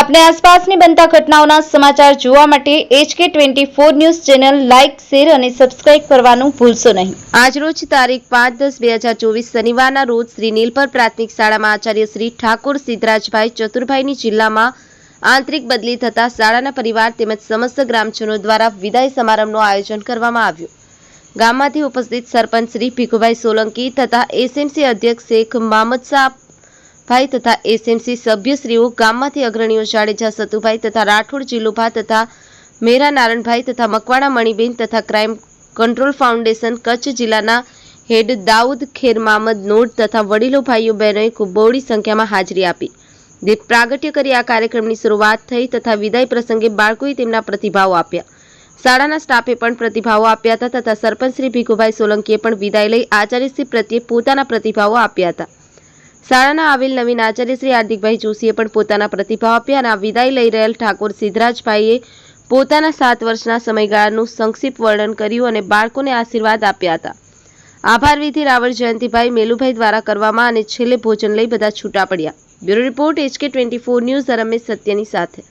આપણે આસપાસની બનતા ઘટનાઓના સમાચાર જોવા માટે HK twenty four news channel like, share અને સબસ્ક્રાઇબ કરવાનું ભૂલશો નહીં. આજરોજ તારીખ પાંચ દસ બે હજાર ચોવીસ શનિવારના રોજ શ્રી નીલપર પ્રાથમિક શાળામાં આચાર્ય શ્રી ઠાકોર સિદ્ધરાજભાઈ ચતુરભાઈની જિલ્લામાં આંતરિક બદલી થતા શાળાના પરિવાર તેમજ સમસ્ત ગ્રામજનો દ્વારા વિદાય સમારંભનું આયોજન કરવામાં આવ્યું. ગામમાંથી ઉપસ્થિત સરપંચ શ્રી ભીખુભાઈ સોલંકી તથા એસએમસી અધ્યક્ષ શેખ મામદ શાહ ભાઈ તથા એસએમસી સભ્યશ્રીઓ, ગામમાંથી અગ્રણીઓ જાડેજા સતુભાઈ તથા રાઠોડ જીલુભા તથા મેરા નારણભાઈ તથા મકવાણા મણિબેન તથા ક્રાઇમ કંટ્રોલ ફાઉન્ડેશન, કચ્છ જિલ્લાના હેડ દાઉદ ખેર મામદ નોડ તથા વડીલો, ભાઈઓ, બહેનોએ ખૂબ બહોળી સંખ્યામાં હાજરી આપી. દીપ પ્રાગટ્ય કરી આ કાર્યક્રમની શરૂઆત થઈ તથા વિદાય પ્રસંગે બાળકોએ તેમના પ્રતિભાવો આપ્યા. શાળાના સ્ટાફે પણ પ્રતિભાવો આપ્યા હતા તથા સરપંચ શ્રી ભીખુભાઈ સોલંકીએ પણ વિદાય લઈ આચાર્યશ્રી પ્રત્યે પોતાના પ્રતિભાવો આપ્યા હતા. શાળાના આવેલ નવીન આચાર્ય શ્રી હાર્દિકભાઈ જોશીએ પણ પોતાના પ્રતિભાવ આપ્યા અને વિદાય લઈ રહેલ ઠાકોર સિદ્ધરાજભાઈએ પોતાના સાત વર્ષના સમયગાળાનું સંક્ષિપ્ત વર્ણન કર્યું અને બાળકોને આશીર્વાદ આપ્યા હતા. આભાર વિધિ રાવળ જયંતિભાઈ મેલુભાઈ દ્વારા કરવામાં અને છેલ્લે ભોજન લઈ બધા છૂટા પડ્યા. Bureau report HK twenty four news Ramesh સત્યની સાથે.